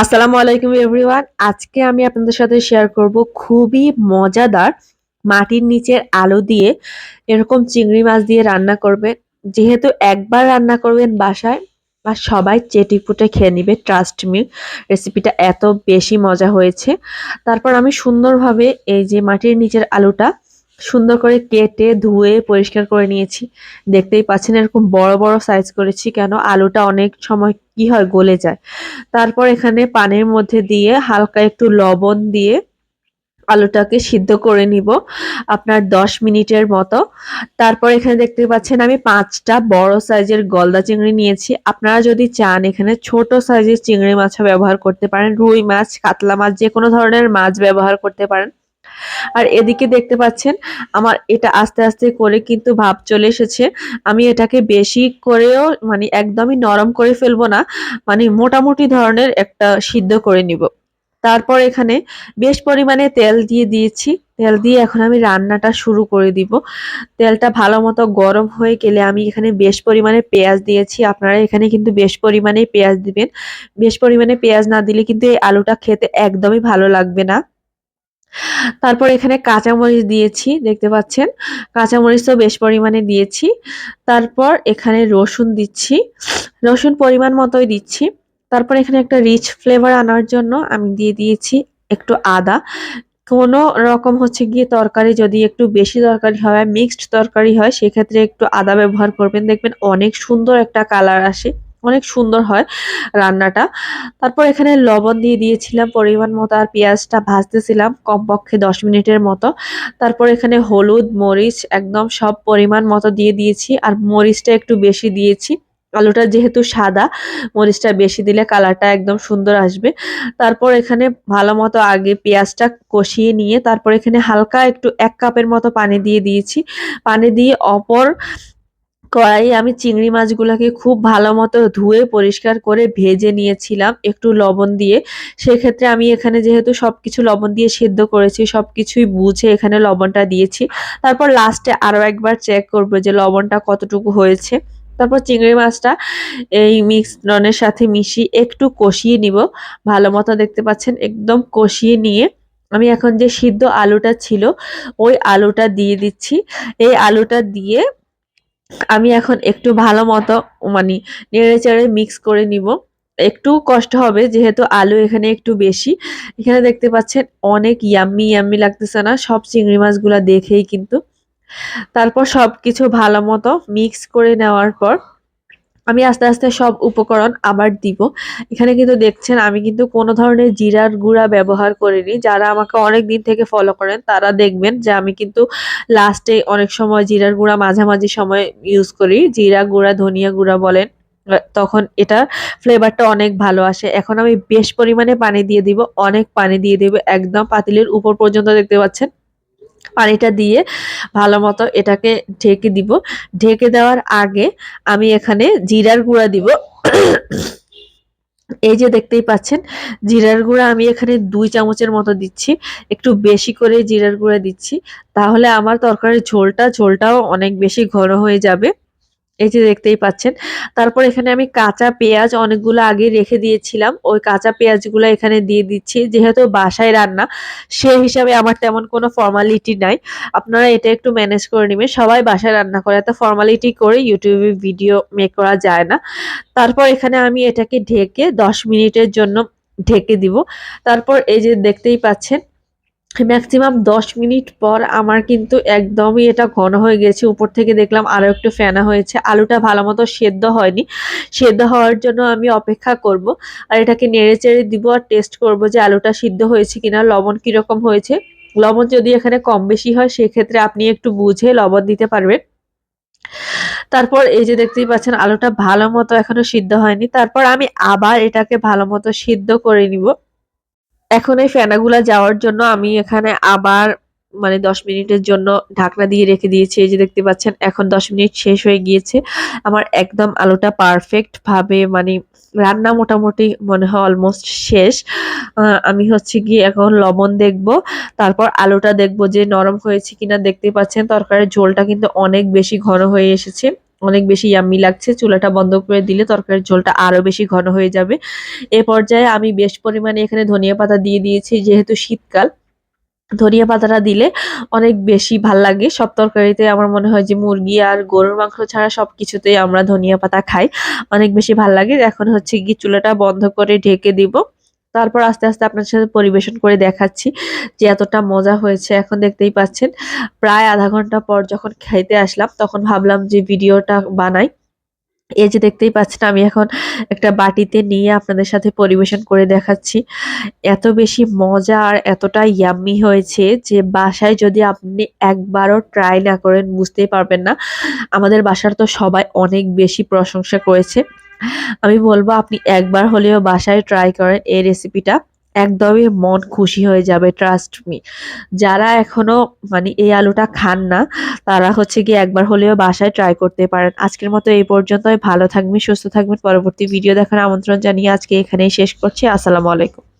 আসসালামু আলাইকুম এভরিওয়ান। আজকে আমি আপনাদের সাথে শেয়ার করব খুবই মজাদার মাটির নিচের আলু দিয়ে এরকম চিংড়ি মাছ দিয়ে রান্না করবেন। যেহেতু একবার রান্না করবেন বাসায়, বা সবাই চেটিপুটে খেয়ে নিবে ট্রাস্ট মি রেসিপিটা এত বেশি মজা হয়েছে। তারপর আমি সুন্দরভাবে এই যে মাটির নিচের আলুটা সুন্দর করে কেটে, ধুয়ে, পরিষ্কার করে নিয়েছি। দেখতেই পাচ্ছেন এরকম বড় বড় সাইজ করেছি কেন? আলুটা অনেক সময় কি হয়, গলে যায়। তারপর এখানে পানির মধ্যে দিয়ে হালকা একটু লবণ দিয়ে আলুটাকে সিদ্ধ করে নিব আপনার দশ মিনিটের মতো। তারপর এখানে দেখতে পাচ্ছেন আমি পাঁচটা বড় সাইজের গলদা চিংড়ি নিয়েছি। আপনারা যদি চান এখানে ছোট সাইজের চিংড়ি মাছও ব্যবহার করতে পারেন, রুই মাছ, কাতলা মাছ যে কোনো ধরনের মাছ ব্যবহার করতে পারেন। আর এদিকে দেখতে পাচ্ছেন, আমার এটা আস্তে আস্তে করে কিন্তু ভাব চলে এসেছে। আমি এটাকে বেশি করেও মানে একদমই নরম করে ফেলব না মানে মোটামুটি ধরনের একটা সিদ্ধ করে নিব। তারপর এখানে বেশ পরিমাণে তেল দিয়ে দিয়েছি। তেল দিয়ে এখন আমি রান্নাটা শুরু করে দিব। তেলটা ভালো মতো গরম হয়ে গেলে আমি এখানে বেশ পরিমাণে পেঁয়াজ দিয়েছি। আপনারা এখানে কিন্তু বেশ পরিমাণে পেঁয়াজ দিবেন। বেশ পরিমাণে পেঁয়াজ না দিলে কিন্তু এই আলুটা খেতে একদমই ভালো লাগবে না। তারপর এখানে কাঁচামরিচ দিয়েছি, দেখতে পাচ্ছেন? কাঁচামরিচ তো বেশ পরিমাণে দিয়েছি। তারপর এখানে রসুন দিচ্ছি। রসুন পরিমাণ মতোই দিচ্ছি। তারপর এখানে একটা রিচ ফ্লেভার আনার জন্য আমি দিয়ে দিয়েছি একটু আদা। কোনো রকম হচ্ছে গিয়ে তরকারি যদি একটু বেশি তরকারি হয় মিক্সড তরকারি হয়, সেক্ষেত্রে একটু আদা ব্যবহার করবেন। দেখবেন অনেক সুন্দর একটা কালার আসে। অনেক সুন্দর হয় রান্নাটা। তারপর এখানে লবণ দিয়ে দিয়েছিলাম, পরিমাণ মতো, আর পেঁয়াজটা ভাজতেছিলাম কমপক্ষে দশ মিনিটের মতো। তারপর এখানে হলুদ, মরিচ, একদম সব পরিমাণ মতো দিয়ে দিয়েছি, আর মরিচটা একটু বেশি দিয়েছি। আলুটা যেহেতু সাদা, মরিচটা বেশি দিলে কালারটা একদম সুন্দর আসবে। তারপর এখানে ভালো মতো আগে পেঁয়াজটা কষিয়ে নিয়ে, তারপর এখানে হালকা একটু এক কাপের মতো পানি দিয়ে দিয়েছি। পানি দিয়ে অপর কড়াইয়ে আমি চিংড়ি মাছগুলোকে খুব ভালো মতো ধুয়ে পরিষ্কার করে ভেজে নিয়েছিলাম একটু লবণ দিয়ে। সেক্ষেত্রে আমি এখানে যেহেতু সব কিছু লবণ দিয়ে সেদ্ধ করেছি সব কিছুই বুঝে এখানে লবণটা দিয়েছি। তারপর লাস্টে আরও একবার চেক করব যে লবণটা কতটুকু হয়েছে। তারপর চিংড়ি মাছটা এই মিশ্রণের সাথে মিশিয়ে একটু কষিয়ে নিব। ভালো মতো দেখতে পাচ্ছেন একদম কষিয়ে নিয়ে আমি এখন যে সিদ্ধ আলুটা ছিল, ওই আলুটা দিয়ে দিচ্ছি। এই আলুটা দিয়ে আমি এখন একটু ভালো মতো মানে নেড়ে চেড়ে মিক্স করে নিব। একটু কষ্ট হবে, যেহেতু আলু এখানে একটু বেশি। এখানে দেখতে পাচ্ছেন অনেক ইয়াম্মি ইয়াম্মি লাগতেছে না, সব চিংড়ি মাছগুলা দেখেই কিন্তু। তারপর সব কিছু ভালো মতো মিক্স করে নেওয়ার পর আমি আস্তে আস্তে সব উপকরণ আবার দিব। এখানে কিন্তু দেখছেন, আমি কিন্তু কোনো ধরনের জিরার গুঁড়া ব্যবহার করিনি। যারা আমাকে অনেক দিন থেকে ফলো করেন, তারা দেখবেন যে আমি কিন্তু লাস্টে অনেক সময় জিরার গুঁড়া মাঝামাঝি সময় ইউজ করি। জিরা গুঁড়া, ধনিয়া গুঁড়া বলেন, তখন এটা ফ্লেভারটা অনেক ভালো আসে। এখন আমি বেশ পরিমাণে পানি দিয়ে দিব, অনেক পানি দিয়ে দিব, একদম পাতিলের উপর পর্যন্ত দেখতে পাচ্ছেন। পানিটা দিয়ে ভালো মতো এটাকে ঢেকে দিব। ঢেকে দেওয়ার আগে আমি এখানে জিরার গুঁড়া দিব। এই যে দেখতেই পাচ্ছেন, জিরার গুঁড়া আমি এখানে দুই চামচের মতো দিচ্ছি। একটু বেশি করে জিরার গুঁড়া দিচ্ছি, তাহলে আমার তরকারির ঝোলটা, ঝোলটাও অনেক বেশি ঘন হয়ে যাবে। এই যে দেখতেই পাচ্ছেন। তারপর এখানে আমি কাঁচা পেঁয়াজ অনেকগুলো আগে রেখে দিয়েছিলাম। ওই কাঁচা পেঁয়াজগুলো এখানে দিয়ে দিচ্ছি। যেহেতু বাসায় রান্না, সে হিসাবে আমার তেমন কোনো ফর্মালিটি নাই। আপনারা এটা একটু ম্যানেজ করে নেবেন। সবাই বাসায় রান্না করে, এত ফর্মালিটি করে ইউটিউবে ভিডিও মেক করা যায় না। তারপর এখানে আমি এটাকে ঢেকে দশ মিনিটের জন্য ঢেকে দিব। তারপর এই যে দেখতেই পাচ্ছেন ম্যাক্সিমাম দশ মিনিট পর আমার কিন্তু একদমই এটা ঘন হয়ে গেছে। উপর থেকে দেখলাম আরও একটু ফেনা হয়েছে। আলুটা ভালো মতো সেদ্ধ হয়নি। সেদ্ধ হওয়ার জন্য আমি অপেক্ষা করব। আর এটাকে নেড়ে চেড়ে দিব আর টেস্ট করব যে আলুটা সিদ্ধ হয়েছে কিনা, লবণ কীরকম হয়েছে। লবণ যদি এখানে কম বেশি হয়, সেক্ষেত্রে আপনি একটু বুঝে লবণ দিতে পারবেন। তারপর এই যে দেখতেই পাচ্ছেন, আলুটা ভালো মতো এখনও সিদ্ধ হয়নি। তারপর আমি আবার এটাকে ভালো মতো সিদ্ধ করে নিব। এখন এই ফেনাগুলা যাওয়ার জন্য আমি এখানে আবার মানে দশ মিনিটের জন্য ঢাকনা দিয়ে রেখে দিয়েছি। এই যে দেখতে পাচ্ছেন, এখন দশ মিনিট শেষ হয়ে গিয়েছে। আমার একদম আলুটা পারফেক্ট ভাবে মানে রান্না মোটামুটি মনে হয় অলমোস্ট শেষ। আমি হচ্ছে গিয়ে এখন লবণ দেখব, তারপর আলুটা দেখব যে নরম হয়েছে কিনা। দেখতে পাচ্ছেন, তরকারির ঝোলটা কিন্তু অনেক বেশি ঘন হয়ে এসেছে। অনেক বেশি ইয়াম্মি লাগছে। চুলাটা বন্ধ করে দিলে তরকারির ঝোলটা আরও বেশি ঘন হয়ে যাবে। এ পর্যায়ে আমি বেশ পরিমাণে এখানে ধনিয়া পাতা দিয়ে দিয়েছি, যেহেতু শীতকাল। ধনিয়া পাতাটা দিলে অনেক বেশি ভালো লাগে। সব তরকারিতে আমার মনে হয় যে মুরগি আর গরুর মাংস ছাড়া সব কিছুতেই আমরা ধনিয়া পাতা খাই। অনেক বেশি ভালো লাগে। এখন হচ্ছে কি চুলাটা বন্ধ করে ঢেকে দিব। তারপর আস্তে আস্তে আপনার সাথে পরিবেশন করে দেখাচ্ছি যে এতটা মজা হয়েছে। এখন দেখতেই পাচ্ছেন, প্রায় আধা ঘণ্টা পর যখন খাইতে আসলাম, তখন ভাবলাম যে ভিডিওটা বানাই। এই যে দেখতেই পাচ্ছেন, আমি এখন একটা বাটিতে নিয়ে আপনাদের সাথে পরিবেশন করে দেখাচ্ছি। এত বেশি মজা আর এতটা ইয়াম্মি হয়েছে যে বাসায় যদি আপনি একবারও ট্রাই না করেন, বুঝতেই পারবেন না। আমাদের বাসার তো সবাই অনেক বেশি প্রশংসা করেছে। আমি বলব, আপনি একবার হলেও বাসায় ট্রাই করেন এই রেসিপিটা একদমই মন খুশি হয়ে যাবে ট্রাস্ট মি যারা এখনও মানে এই আলুটা খান না, তারা হচ্ছে কি একবার হলেও বাসায় ট্রাই করতে পারেন। আজকের মতো এই পর্যন্তই। ভালো থাকবেন, সুস্থ থাকবেন। পরবর্তী ভিডিও দেখার আমন্ত্রণ জানিয়ে আজকে এখানেই শেষ করছি। আসসালামু আলাইকুম।